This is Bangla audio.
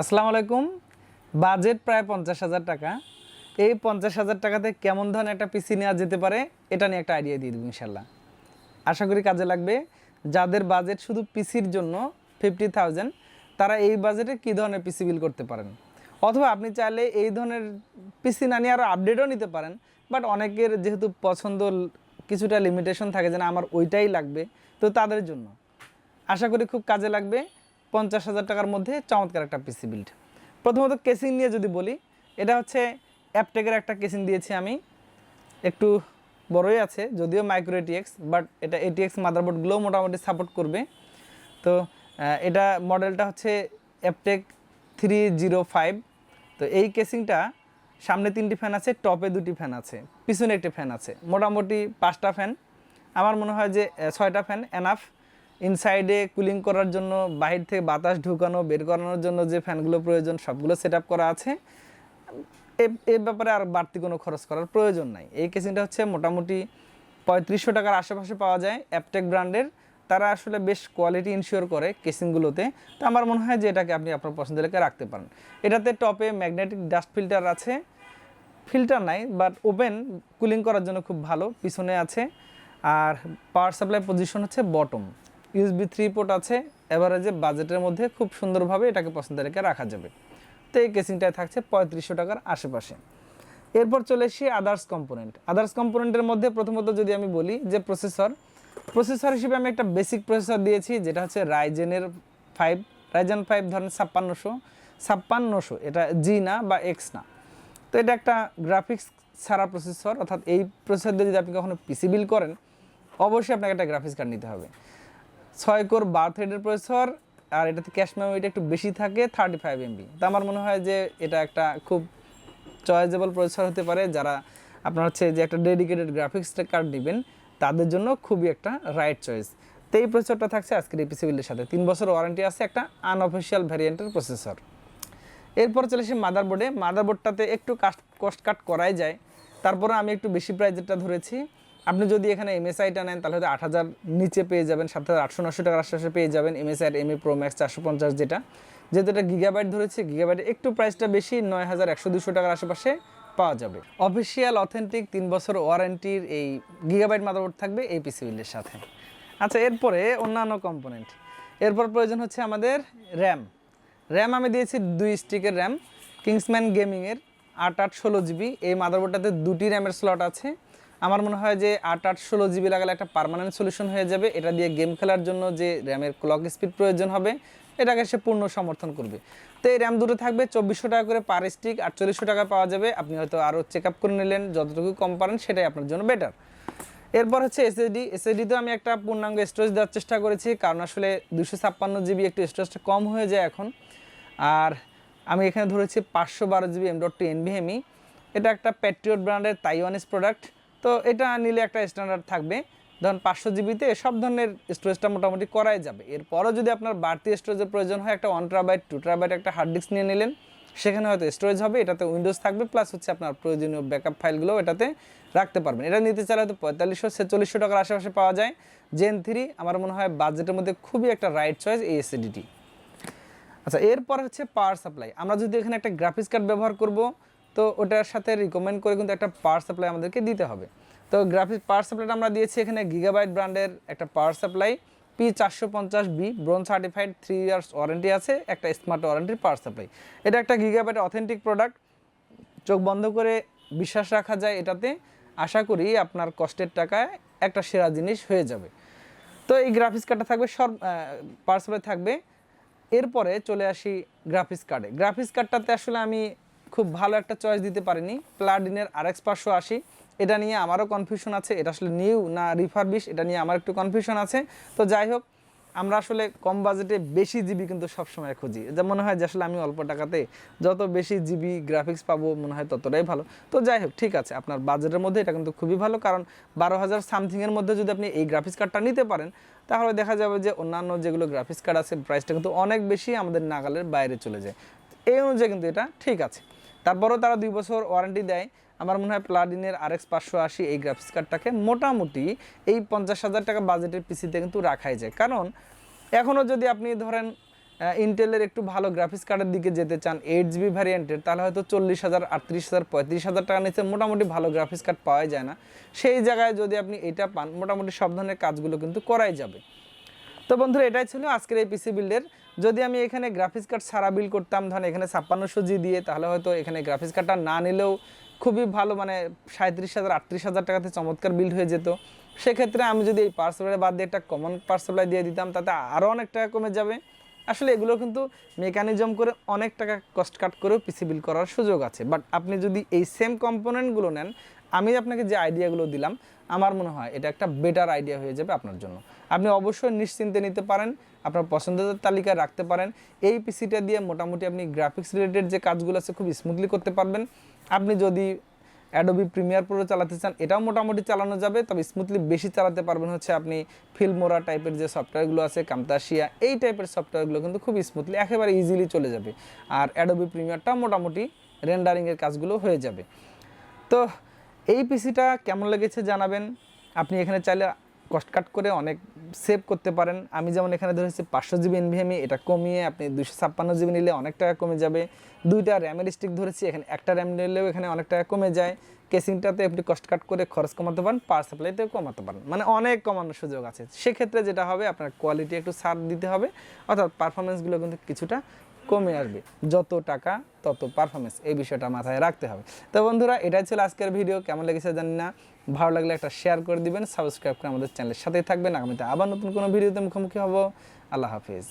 আসসালামু আলাইকুম। বাজেট প্রায় পঞ্চাশ হাজার টাকা। এই পঞ্চাশ হাজার টাকাতে কেমন ধরনের একটা পিসি নেওয়া যেতে পারে, এটা নিয়ে একটা আইডিয়া দিয়ে দেবো ইনশাল্লাহ আশা করি কাজে লাগবে। যাদের বাজেট শুধু পিসির জন্য ফিফটি থাউজেন্ড তারা এই বাজেটে কী ধরনের পিসি বিল করতে পারেন? অথবা আপনি চাইলে এই ধরনের পিসি না নিয়ে আরও আপডেটও নিতে পারেন বাট অনেকের যেহেতু পছন্দ কিছুটা লিমিটেশন থাকে যে না, আমার ওইটাই লাগবে, তো তাদের জন্য। আশা করি খুব কাজে লাগবে। পঞ্চাশ হাজার টাকার মধ্যে চমৎকার একটা পিসি বিল্ড প্রথমত কেসিং নিয়ে যদি বলি, এটা হচ্ছে অ্যাপটেকের একটা কেসিং দিয়েছি আমি। একটু বড়ই আছে, যদিও মাইক্রো এটিএক্স বাট এটা এটিএক্স মাদারবোর্ডগুলো মোটামুটি সাপোর্ট করবে। তো এটা মডেলটা হচ্ছে অ্যাপটেক থ্রি জিরো ফাইভ তো এই কেসিংটা সামনে তিনটি ফ্যান আছে টপে দুটি ফ্যান আছে, পিছনে একটি ফ্যান আছে, মোটামুটি পাঁচটা ফ্যান আমার মনে হয় যে ছয়টা ফ্যান এনাফ ইনসাইডে কুলিং করার জন্য, বাহির থেকে বাতাস ঢুকানো, বের করানোর জন্য যে ফ্যানগুলো প্রয়োজন, সবগুলো সেট করা আছে। এ- ব্যাপারে আর বাড়তি কোনো খরচ করার প্রয়োজন নাই। এই কেসিংটা হচ্ছে মোটামুটি পঁয়ত্রিশশো টাকার আশেপাশে পাওয়া যায় অ্যাপটেক ব্র্যান্ডের। তারা আসলে বেশ কোয়ালিটি ইনশিওর করে কেসিংগুলোতে তো আমার মনে হয় যে এটাকে আপনি আপনার পছন্দের লেখা রাখতে পারেন। এটাতে টপে ম্যাগনেটিক ডাস্ট ফিল্টার আছে। ফিল্টার নাই বাট ওপেন কুলিং করার জন্য খুব ভালো। পিছনে আছে। আর পাওয়ার সাপ্লাই পজিশন হচ্ছে বটম ইউএসবি থ্রি পোর্ট আছে এভারেজে বাজেটের মধ্যে খুব সুন্দরভাবে এটাকে পছন্দের রেখে রাখা যাবে। তো এই কেসিংটায় থাকছে পঁয়ত্রিশশো টাকার আশেপাশে। এরপর চলে এসি আদার্স কম্পোনেন্ট আদার্স কম্পোনেন্টের মধ্যে প্রথমত যদি আমি বলি যে প্রসেসর প্রসেসর হিসেবে আমি একটা বেসিক প্রসেসর দিয়েছি, যেটা হচ্ছে রাইজেনের ফাইভ রাইজেন ফাইভ ধরেন ছাপ্পান্নশো ছাপ্পান্নশো, এটা জি না বা এক্স না। তো এটা একটা গ্রাফিক্স ছাড়া প্রসেসর অর্থাৎ এই প্রসেসর দিয়ে যদি আপনি কখনো পিসি বিল করেন, অবশ্যই আপনাকে একটা গ্রাফিক্স কার্ড নিতে হবে। ছয় কোর বার থ্রেডের প্রসেসর, আর এটাতে ক্যাশ মেমোরিটা একটু বেশি থাকে থার্টি ফাইভ এমবি তো আমার মনে হয় যে এটা একটা খুব চয়েজেবল প্রসেসর হতে পারে, যারা আপনার হচ্ছে যে একটা ডেডিকেটেড গ্রাফিক্স কার্ড নেবেন, তাদের জন্য খুবই একটা রাইট চয়েস তো এই প্রসেসরটা থাকছে আজকের এই সাথে। তিন বছর ওয়ারেন্টি আছে একটা আনঅফিসিয়াল ভ্যারিয়েন্টের প্রসেসর। এরপর চলে আসি মাদারবোর্ডে মাদারবোর্ডটাতে একটু কাস্ট কস্ট কাট করাই যায়। তারপরে আমি একটু বেশি প্রাইজেরটা ধরেছি। আপনি যদি এখানে এমএসআইটা নেন, তাহলে হয়তো আট হাজার নিচে পেয়ে যাবেন সাত হাজার আটশো নশো টাকার আশেপাশে পেয়ে যাবেন MSI M A pro max চারশো পঞ্চাশ যেটা। যেহেতু এটা গিগাবাইট ধরেছে গিগাবাইটে একটু প্রাইসটা বেশি, নয় হাজার একশো দুশো টাকার আশেপাশে পাওয়া যাবে। অফিসিয়াল অথেন্টিক তিন বছর ওয়ারেন্টির এই গিগাবাইট মাদারবোর্ড থাকবে এই পিসি বিলের সাথে। আচ্ছা এরপরে অন্যান্য কম্পোনেন্ট এরপর প্রয়োজন হচ্ছে আমাদের র্যাম র্যাম আমি দিয়েছি দুই স্টিকের র্যাম কিংসম্যান গেমিংয়ের আট আট ষোলো জিবি এই মাদারবোর্ডটাতে দুটি র্যামের স্লট আছে। আমার মনে হয় যে আট আট ষোলো জিবি লাগালে একটা পার্মানেন্ট সলিউশন হয়ে যাবে। এটা দিয়ে গেম খেলার জন্য যে র্যামের ক্লক স্পিড প্রয়োজন হবে, এটাকে সে পূর্ণ সমর্থন করবে। তো এই র্যাম দুটো থাকবে, চব্বিশশো টাকা করে পার স্টিক আটচল্লিশশো টাকা পাওয়া যাবে। আপনি হয়তো আরও চেক আপ করে নিলেন, যতটুকু কম পারেন সেটাই আপনার জন্য বেটার এরপর হচ্ছে এসএসডি এসএসডিতে আমি একটা পূর্ণাঙ্গ স্টোরেজ দেওয়ার চেষ্টা করেছি, কারণ আসলে দুশো ছাপ্পান্ন জিবি একটু স্টোরেজটা কম হয়ে যায় এখন। আর আমি এখানে ধরেছি পাঁচশো বারো GB M dot two NVMe এটা একটা প্যাট্রিয়ট ব্র্যান্ডের তাইওয়ানিস প্রোডাক্ট তো এটা নিলে একটা স্ট্যান্ডার্ড থাকবে। ধরুন পাঁচশো জিবিতে সব ধরনের স্টোরেজটা মোটামুটি করাই যাবে। এরপরও যদি আপনার বাড়তি স্টোরেজের প্রয়োজন হয়, একটা ওয়ান ট্রাবাইট টু ট্রাবাইট একটা হার্ড ডিস্ক নিয়ে নিলেন, সেখানে হয়তো স্টোরেজ হবে, এটাতে উইন্ডোজ থাকবে প্লাস হচ্ছে আপনার প্রয়োজনীয় ব্যাকআপ ফাইলগুলো এটাতে রাখতে পারবেন। এটা নিতে চাইলে হয়তো পঁয়তাল্লিশশো, ছেচল্লিশশো টাকার আশেপাশে পাওয়া যায়। জেন থ্রি আমার মনে হয় বাজেটের মধ্যে খুবই একটা রাইট চয়েস এই এসিডিটি আচ্ছা এরপর হচ্ছে পাওয়ার সাপ্লাই আমরা যদি এখানে একটা গ্রাফিক্স কার্ড ব্যবহার করব তো ওটার সাথে রিকমেন্ড করে কিন্তু একটা পাওয়ার সাপ্লাই আমাদেরকে দিতে হবে। তো গ্রাফিক্স পাওয়ার সাপ্লাইটা আমরা দিয়েছি এখানে গিগাবাইট ব্র্যান্ডের একটা পাওয়ার সাপ্লাই পি চারশো পঞ্চাশ B bronze certified three years warranty আছে, একটা স্মার্ট ওয়ারেন্টির পাওয়ার সাপ্লাই এটা একটা গিগাবাইট অথেন্টিক প্রোডাক্ট চোখ বন্ধ করে বিশ্বাস রাখা যায় এটাতে। আশা করি আপনার কষ্টের টাকায় একটা সেরা জিনিস হয়ে যাবে। তো এই গ্রাফিক্স কার্ডটা থাকবে সব পাওয়ার সাপ্লাই থাকবে। এরপরে চলে আসি গ্রাফিক্স কার্ডে গ্রাফিক্স কার্ডটাতে আসলে আমি খুব ভালো একটা চয়েস দিতে পারিনি। প্লাডিনের আর এক্স পাঁচশো আশি এটা নিয়ে আমারও কনফিউশন আছে। এটা আসলে নিউ না রিফারবিশ এটা নিয়ে আমার একটু কনফিউশন আছে। তো যাই হোক, আমরা আসলে কম বাজেটে বেশি জিবি কিন্তু সবসময় খুঁজি। যে মনে হয় যে আসলে আমি অল্প টাকাতে যত বেশি জিবি গ্রাফিক্স পাবো, মনে হয় ততটাই ভালো। তো যাই হোক, ঠিক আছে। আপনার বাজেটের মধ্যে এটা কিন্তু খুবই ভালো। কারণ বারো হাজার সামথিংয়ের মধ্যে যদি আপনি এই গ্রাফিক্স কার্ডটা নিতে পারেন, তাহলে দেখা যাবে যে অন্যান্য যেগুলো গ্রাফিক্স কার্ড আছে প্রাইসটা কিন্তু অনেক বেশি আমাদের নাগালের বাইরে চলে যায়। এই অনুযায়ী কিন্তু এটা ঠিক আছে। তারপরেও তারা দুই বছর ওয়ারেন্টি দেয়। আমার মনে হয় প্লাডিনের আর এক্স পাঁচশো আশি এই গ্রাফিক্স কার্ডটাকে মোটামুটি এই পঞ্চাশ হাজার টাকা বাজেটের পিসিতে কিন্তু রাখাই যায়। কারণ এখনও যদি আপনি ধরেন ইন্টেলের একটু ভালো গ্রাফিক্স কার্ডের দিকে যেতে চান এইট জিবি ভ্যারিয়েন্টের তাহলে হয়তো চল্লিশ হাজার, আটত্রিশ হাজার, পঁয়ত্রিশ হাজার টাকা নিচে মোটামুটি ভালো গ্রাফিক্স কার্ড পাওয়া যায় না। সেই জায়গায় যদি আপনি এটা পান, মোটামুটি সব ধরনের কাজগুলো কিন্তু করাই যাবে। তো বন্ধুরা, এটাই ছিল আজকের এই পিসি বিল্ডের যদি আমি এখানে গ্রাফিক্স কার্ড সারা বিল করতাম, ধরেন এখানে ছাপ্পান্নশো জি দিয়ে, তাহলে হয়তো এখানে গ্রাফিক্স কার্ডটা না নিলেও খুবই ভালো মানে সাঁত্রিশ হাজার, আটত্রিশ হাজার টাকাতে চমৎকার বিল্ড হয়ে যেত। সেক্ষেত্রে আমি যদি এই পাওয়ার সাপ্লাই বাদ দিয়ে একটা কমন পাওয়ার সাপ্লাই দিয়ে দিতাম, তাতে আরও অনেক টাকা কমে যাবে। আসলে এগুলো কিন্তু মেকানিজম করে অনেক টাকা কস্ট কাট করেও পিসি বিল করার সুযোগ আছে। বাট আপনি যদি এই সেম কম্পোনেন্টগুলো নেন আমি আপনাকে যে আইডিয়াগুলো দিলাম, আমার মনে হয় এটা একটা বেটার আইডিয়া হয়ে যাবে আপনার জন্য। আপনি অবশ্যই নিশ্চিন্তে নিতে পারেন, আপনার পছন্দের তালিকায় রাখতে পারেন। এই পিসিটা দিয়ে মোটামুটি আপনি গ্রাফিক্স রিলেটেড যে কাজগুলো আছে খুব স্মুথলি করতে পারবেন। আপনি যদি অ্যাডোবি প্রিমিয়ার প্রো চালাতে চান, এটাও মোটামুটি চালানো যাবে, তবে স্মুথলি বেশি চালাতে পারবেন হচ্ছে আপনি ফিল্মোরা টাইপের যে সফটওয়্যারগুলো আছে কামতাশিয়া এই টাইপের সফটওয়্যারগুলো কিন্তু খুব স্মুথলি একেবারে ইজিলি চলে যাবে। আর অ্যাডোবি প্রিমিয়ারটাও মোটামুটি রেন্ডারিংয়ের কাজগুলো হয়ে যাবে। তো এই পিসিটা কেমন লেগেছে জানাবেন। আপনি এখানে চাইলে কস্ট কাট করে অনেক সেভ করতে পারেন। আমি যেমন এখানে ধরেছি পাঁচশো জিবি এনভিএমই এটা কমিয়ে আপনি দুশো ছাপ্পান্ন জিবি নিলে অনেক টাকা কমে যাবে। দুইটা র্যামের স্টিক ধরেছি, এখানে একটা র্যাম নিলেও এখানে অনেক টাকা কমে যায়। কেসিংটাতে আপনি কস্ট কাট করে খরচ কমাতে পারেন পাওয়ার সাপ্লাইতেও কমাতে পারেন। মানে অনেক কমানোর সুযোগ আছে। সেক্ষেত্রে যেটা হবে, আপনার কোয়ালিটি একটু ছাড় দিতে হবে। অর্থাৎ পারফরমেন্সগুলো কিন্তু কিছুটা কমে আসবে। যত টাকা, তত পারফরমেন্স এই বিষয়টা মাথায় রাখতে হবে। তো বন্ধুরা, এটাই ছিল আজকের ভিডিও কেমন লেগেছে জানি না। ভালো লাগলে একটা শেয়ার করে দিবেন সাবস্ক্রাইব করে আমাদের চ্যানেলের সাথেই থাকবেন। আগামীতে আবার নতুন কোনো ভিডিওতে মুখোমুখি হব। আল্লাহ হাফিজ।